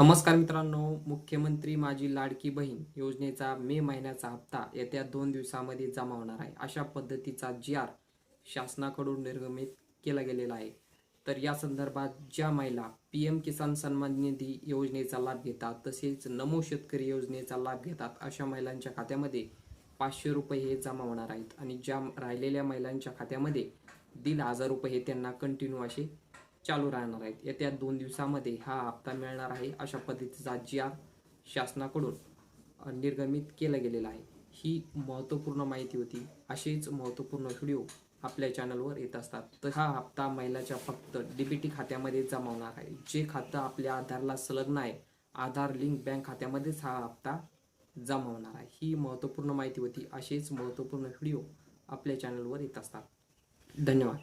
नमस्कार मित्रांनो मुख्यमंत्री माझी लाडकी बहीण योजनेचा मे महिन्याचा हप्ता येत्या दोन दिवसामध्ये जमा होणार आहे. अशा पद्धतीचा जी आर शासनाकडून निर्गमित केला गेलेला आहे. तर या संदर्भात ज्या महिला पी एम किसान सन्मान निधी योजनेचा लाभ घेतात तसेच नमो शेतकरी योजनेचा लाभ घेतात अशा महिलांच्या खात्यामध्ये पाचशे रुपये हे जमा होणार आहेत. आणि ज्या राहिलेल्या महिलांच्या खात्यामध्ये दीड हजार रुपये हे त्यांना कंटिन्यू असे चालू राहणार आहेत. येत्या दोन दिवसामध्ये हा हप्ता मिळणार आहे अशा पद्धतीचा जी आर शासनाकडून निर्गमित केला गेलेला आहे. ही महत्त्वपूर्ण माहिती होती. असेच महत्त्वपूर्ण व्हिडिओ आपल्या चॅनलवर येत असतात. तर हा हप्ता महिलाच्या फक्त डीबीटी खात्यामध्ये जमा होणार आहे. जे खातं आपल्या आधारला संलग्न आहे आधार लिंक बँक खात्यामध्येच हा हप्ता जमा होणार आहे. ही महत्त्वपूर्ण माहिती होती. असेच महत्त्वपूर्ण व्हिडिओ आपल्या चॅनलवर येत असतात. धन्यवाद.